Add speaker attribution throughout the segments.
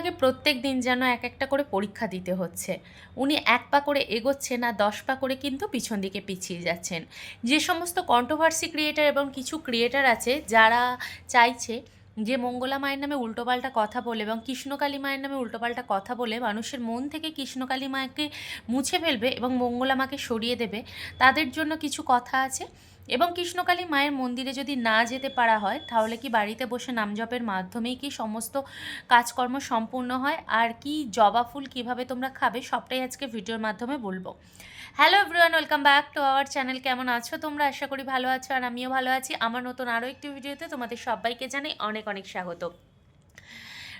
Speaker 1: মাকে প্রত্যেক দিন যেন এক একটা করে পরীক্ষা দিতে হচ্ছে। উনি এক পা করে এগোচ্ছেন আর দশ পা করে কিন্তু পিছন দিকে পিছিয়ে যাচ্ছেন। যে সমস্ত কন্ট্রোভার্সি ক্রিয়েটার এবং কিছু ক্রিয়েটার আছে, যারা চাইছে যে মঙ্গলা মায়ের নামে উল্টোপাল্টা কথা বলে এবং কৃষ্ণকালী মায়ের নামে উল্টোপাল্টা কথা বলে মানুষের মন থেকে কৃষ্ণকালী মাকে মুছে ফেলবে এবং মঙ্গলা মাকে সরিয়ে দেবে, তাদের জন্য কিছু কথা আছে। এবং কৃষ্ণকালী মায়ের মন্দিরে যদি না যেতে পারা হয়, তাহলে কি বাড়িতে বসে নাম জপের মাধ্যমেই কি সমস্ত কাজকর্ম সম্পূর্ণ হয়? আর কি জবা ফুল কীভাবে তোমরা খাবে সবটাই আজকে ভিডিওর মাধ্যমে বলব। Hello everyone welcome back to our channel কেমন আছো তোমরা? আশা করি ভালো আছো আর আমিও ভালো আছি। আমার নতুন আরও একটি ভিডিওতে তোমাদের সবাইকে জানাই অনেক অনেক স্বাগত।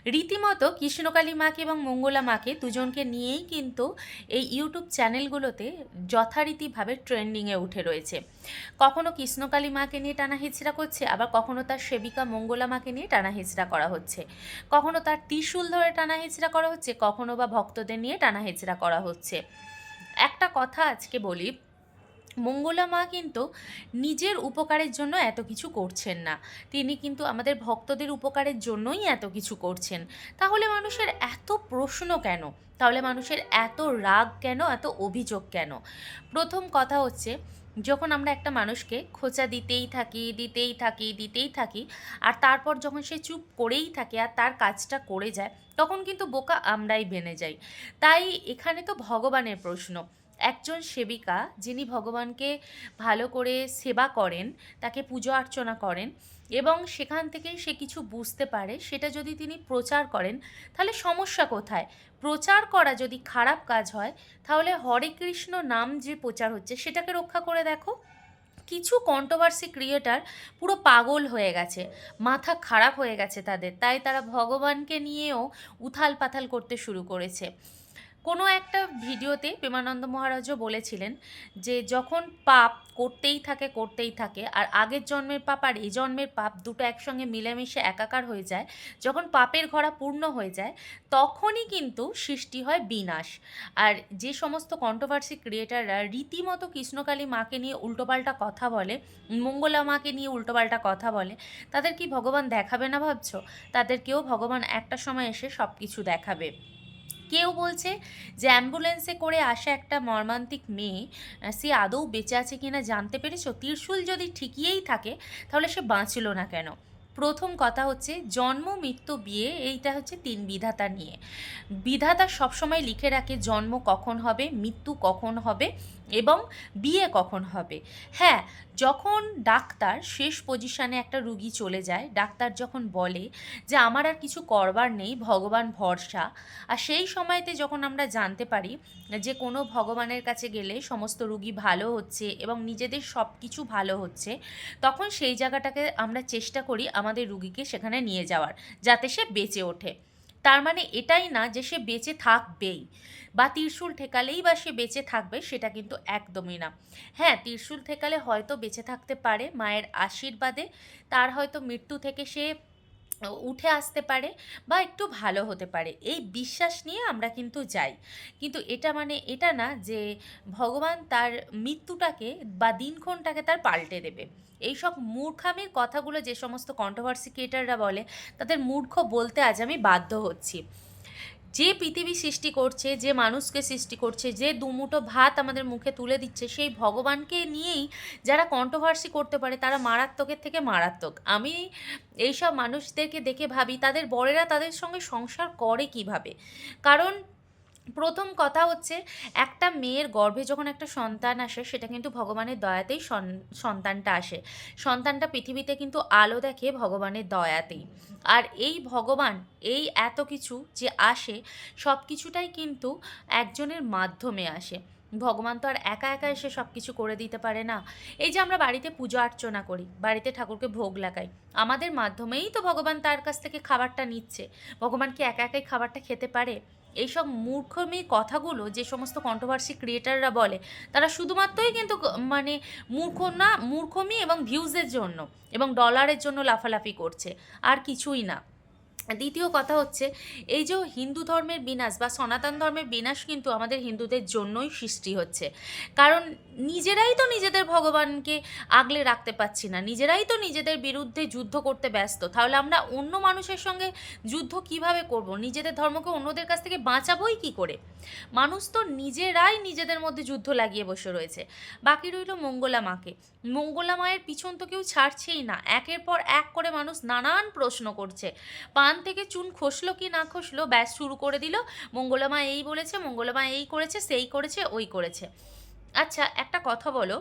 Speaker 1: রীতিমতো কৃষ্ণকালী মাকে এবং মঙ্গলা মাকে দুজনকে নিয়েই কিন্তু এই ইউটিউব চ্যানেলগুলোতে যথারীতিভাবে ট্রেন্ডিংয়ে উঠে রয়েছে। কখনো কৃষ্ণকালী মাকে নিয়ে টানা হিচড়া করছে, আবার কখনো তার সেবিকা মঙ্গলা মাকে নিয়ে টানা হিচড়া করা হচ্ছে। কখনো তার ত্রিশূল ধরে টানা হিচড়া করা হচ্ছে, কখনো বা ভক্তদের নিয়ে টানা হিচড়া করা হচ্ছে। একটা কথা আজকে বলি মঙ্গলা মা কিন্তু নিজের উপকারের জন্য এত কিছু করছেন না। তিনি কিন্তু আমাদের ভক্তদের উপকারের জন্যই এত কিছু করছেন। তাহলে মানুষের এত প্রশ্ন কেন? তাহলে মানুষের এত রাগ কেন? এত অভিযোগ কেন? প্রথম কথা হচ্ছে, যখন আমরা একটা মানুষকে খোঁচা দিতেই থাকি দিতেই থাকি দিতেই থাকি, আর তারপর যখন সে চুপ করেই থাকে আর তার কাজটা করে যায়, তখন কিন্তু বোকা আমরাই বেনে যাই। তাই এখানে তো ভগবানের প্রশ্ন। একজন সেবিকা যিনি ভগবানকে ভালো করে সেবা করেন, তাকে পুজো অর্চনা করেন এবং সেখান থেকে সে কিছু বুঝতে পারে, সেটা যদি তিনি প্রচার করেন, তাহলে সমস্যা কোথায়? প্রচার করা যদি খারাপ কাজ হয়, তাহলে হরে কৃষ্ণ নাম যে প্রচার হচ্ছে, সেটাকে রক্ষা করে দেখো। কিছু কন্ট্রোভার্সি ক্রিয়েটার পুরো পাগল হয়ে গেছে, মাথা খারাপ হয়ে গেছে তাদের, তাই তারা ভগবানকে নিয়েও উথাল পাথাল করতে শুরু করেছে। কোনো একটা ভিডিওতে প্রেমানন্দ মহারাজও বলেছিলেন যে যখন পাপ করতেই থাকে করতেই থাকে, আর আগের জন্মের পাপ আর এই জন্মের পাপ দুটো একসঙ্গে মিলেমিশে একাকার হয়ে যায়, যখন পাপের ঘোড়া পূর্ণ হয়ে যায়, তখনই কিন্তু সৃষ্টি হয় বিনাশ। আর যে সমস্ত কন্ট্রোভার্সি ক্রিয়েটাররা রীতিমতো কৃষ্ণকালী মাকে নিয়ে উল্টোপাল্টা কথা বলে, মঙ্গলা মাকে নিয়ে উল্টোপাল্টা কথা বলে, তাদের কি ভগবান দেখাবে না ভাবছ? তাদেরকেও ভগবান একটা সময় এসে সব কিছু দেখাবে। কেউ বলছে যে অ্যাম্বুলেন্সে করে আসা একটা মর্মান্তিক মেয়ে সে আদৌ বেঁচে আছে কিনা জানতে পেরেছ? ত্রিশূল যদি ঠিকিয়েই থাকে, তাহলে সে বাঁচল না কেন? প্রথম কথা হচ্ছে জন্ম, মৃত্যু, বিয়ে, এইটা হচ্ছে তিন বিধাতা নিয়ে। বিধাতা সবসময় লিখে রাখে জন্ম কখন হবে, মৃত্যু কখন হবে এবং বিয়ে কখন হবে। হ্যাঁ যখন ডাক্তার শেষ পজিশনে একটা রুগী চলে যায়, ডাক্তার যখন বলে যে, আমার আর কিছু করবার নেই, ভগবান ভরসা। আর সেই সময়তে যখন আমরা জানতে পারি যে, কোনো ভগবানের কাছে গেলে সমস্ত রুগী ভালো হচ্ছে এবং নিজেদের সব কিছু ভালো হচ্ছে, তখন সেই জায়গাটাকে আমরা চেষ্টা করি আমাদের রুগীকে সেখানে নিয়ে যাওয়ার, যাতে সে বেঁচে ওঠে। তার মানে এটাই না যে সে বেঁচে থাকবেই, বা ত্রিশূল ঠেকালেই বা সে বেঁচে থাকবে সেটা কিন্তু একদমই না। হ্যাঁ ত্রিশূল ঠেকালে হয়তো বেঁচে থাকতে পারে মায়ের আশীর্বাদে, তার হয়তো মৃত্যু থেকে সে উঠে আসতে পারে বা একটু ভালো হতে পারে। এই বিশ্বাস নিয়ে আমরা কিন্তু যাই। কিন্তু এটা মানে এটা না যে ভগবান তার মৃত্যুটাকে বা দিনক্ষণটাকে তার পাল্টে দেবে। এই সব মূর্খামির কথাগুলো যে সমস্ত কন্ট্রোভার্সি ক্রিয়েটাররা বলে, তাদের মূর্খ বলতে আজ আমি বাধ্য হচ্ছি। যে পৃথিবী সৃষ্টি করছে, যে মানুষকে সৃষ্টি করছে, যে দুমুঠো ভাত আমাদের মুখে তুলে দিচ্ছে, সেই ভগবানকে নিয়েই যারা কন্ট্রোভার্সি করতে পারে, তারা মারাত্মকের থেকে মারাত্মক। আমি এইসব মানুষদেরকে দেখে ভাবি, তাদের বড়েরা তাদের সঙ্গে সংসার করে কীভাবে? কারণ প্রথম কথা হচ্ছে, একটা মেয়ের গর্ভে যখন একটা সন্তান আসে, সেটা কিন্তু ভগবানের দয়াতেই সন- সন্তানটা আসে। সন্তানটা পৃথিবীতে কিন্তু আলো দেখে ভগবানের দয়াতেই। আর এই ভগবান, এই এত কিছু যে আসে সব কিছুটাই কিন্তু একজনের মাধ্যমে আসে। ভগবান তো আর একা একা এসে সব কিছু করে দিতে পারে না। এই যে আমরা বাড়িতে পুজো অর্চনা করি, বাড়িতে ঠাকুরকে ভোগ লাগাই, আমাদের মাধ্যমেই তো ভগবান তার কাছ থেকে খাবারটা নিচ্ছে। ভগবান কি একা একাই খাবারটা খেতে পারে? এইসব মূর্খমি কথাগুলো যে সমস্ত কন্ট্রোভার্সি ক্রিয়েটাররা বলে, তারা শুধুমাত্রই কিন্তু মানে মূর্খ না, মূর্খমি এবং ভিউজের জন্য এবং ডলারের জন্য লাফালাফি করছে, আর কিছুই না। দ্বিতীয় কথা হচ্ছে, এই যে হিন্দু ধর্মের বিনাশ বা সনাতন ধর্মের বিনাশ কিন্তু আমাদের হিন্দুদের জন্যই সৃষ্টি হচ্ছে। কারণ নিজেরাই তো নিজেদের ভগবানকে আগলে রাখতে পারছি না, নিজেরাই তো নিজেদের বিরুদ্ধে যুদ্ধ করতে ব্যস্ত। তাহলে আমরা অন্য মানুষের সঙ্গে যুদ্ধ কীভাবে করব? নিজেদের ধর্মকে অন্যদের কাছ থেকে বাঁচাবোই কি করে? মানুষ তো নিজেরাই নিজেদের মধ্যে যুদ্ধ লাগিয়ে বসে রয়েছে। বাকি রইল মঙ্গলা মাকে। মঙ্গলা মায়ের পিছন তো কেউ ছাড়ছেই না। একের পর এক করে মানুষ নানান প্রশ্ন করছে। পান থেকে চুন খসলো কি না খসলো, ব্যাস শুরু করে দিল। মঙ্গলমা এই বলেছে, মঙ্গলমা এই করেছে, সেই করেছে, ওই করেছে। আচ্ছা একটা কথা বলো।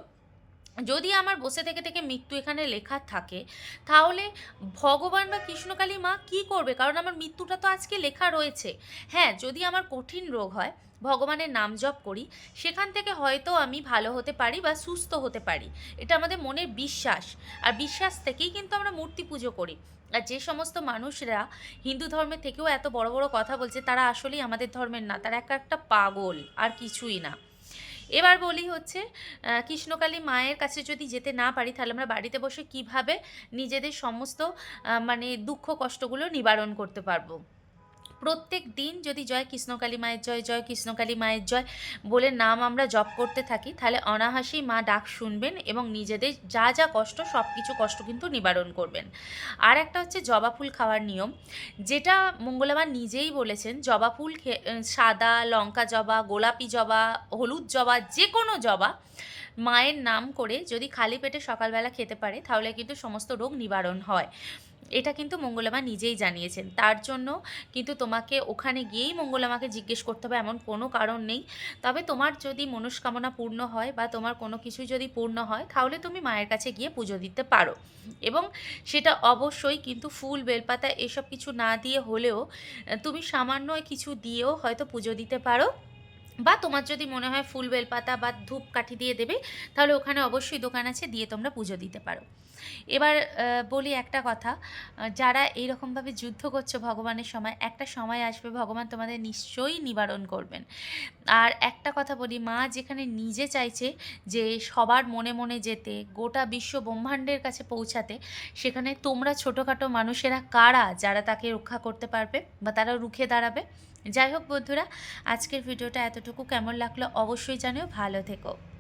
Speaker 1: যদি আমার বসে থেকে থেকে মৃত্যু এখানে লেখা থাকে, তাহলে ভগবান বা কৃষ্ণকালী মা কি করবে? কারণ আমার মৃত্যুটা তো আজকে লেখা রয়েছে। হ্যাঁ যদি আমার কঠিন রোগ হয়, ভগবানের নাম জপ করি, সেখান থেকে হয়তো আমি ভালো হতে পারি বা সুস্থ হতে পারি। এটা আমাদের মনের বিশ্বাস। আর বিশ্বাস থেকেই কিন্তু আমরা মূর্তি পুজো করি। আর যে সমস্ত মানুষরা হিন্দু ধর্মের থেকেও এত বড় বড় কথা বলছে, তারা আসলেই আমাদের ধর্মের না। তারা এক একটা পাগল, আর কিছুই না। এবার বলি হচ্ছে কৃষ্ণকালী মায়ের কাছে যদি যেতে না পারি, তাহলে আমরা বাড়িতে বসে কীভাবে নিজেদের সমস্ত মানে দুঃখ কষ্টগুলো নিবারণ করতে পারব? প্রত্যেক দিন যদি জয় কৃষ্ণকালী মায়ের জয় জয় কৃষ্ণকালী মায়ের জয় বলে নাম আমরা জপ করতে থাকি, তাহলে অনাহাসেই মা ডাক শুনবেন এবং নিজেদের যা যা কষ্ট, সব কিছু কষ্ট কিন্তু নিবারণ করবেন। আর একটা হচ্ছে জবা ফুল খাওয়ার নিয়ম, যেটা মঙ্গলামা নিজেই বলেছেন, জবা ফুল সাদা লঙ্কা জবা, গোলাপি জবা, হলুদ জবা যে কোনো জবা মায়ের নাম করে যদি খালি পেটে সকালবেলা খেতে পারে, তাহলে কিন্তু সমস্ত রোগ নিবারণ হয়। এটা কিন্তু মঙ্গলামা নিজেই জানিয়েছেন। তার জন্য কিন্তু তোমাকে ওখানে গিয়েই মঙ্গলামাকে জিজ্ঞেস করতে হবে, এমন কোনো কারণ নেই। তবে তোমার যদি মনস্কামনা পূর্ণ হয় বা তোমার কোনো কিছু যদি পূর্ণ হয়, তাহলে তুমি মায়ের কাছে গিয়ে পুজো দিতে পারো। এবং সেটা অবশ্যই কিন্তু ফুল, বেলপাতা এসব কিছু না দিয়ে হলেও, তুমি সামান্য কিছু দিয়েও হয়তো পুজো দিতে পারো। বা তোমার যদি মনে হয় ফুল বেলপাতা বা ধূপ কাঠি দিয়ে দেবে, তাহলে ওখানে অবশ্যই দোকান আছে, দিয়ে তোমরা পুজো দিতে পারো। এবার বলি একটা কথা যারা এইরকমভাবে যুদ্ধ করছ ভগবানের সময়, একটা সময় আসবে, ভগবান তোমাদের নিশ্চয়ই নিবারণ করবেন। আর একটা কথা বলি, মা যেখানে নিজে চাইছে যে সবার মনে মনে যেতে, গোটা বিশ্ব ব্রহ্মাণ্ডের কাছে পৌঁছাতে, সেখানে তোমরা ছোটোখাটো মানুষেরা কারা যারা তাকে রক্ষা করতে পারবে বা তারা রুখে দাঁড়াবে? যাই হোক বন্ধুরা আজকের ভিডিওটা এতটুকু। কেমন লাগল অবশ্যই জানিও। ভালো থেকো।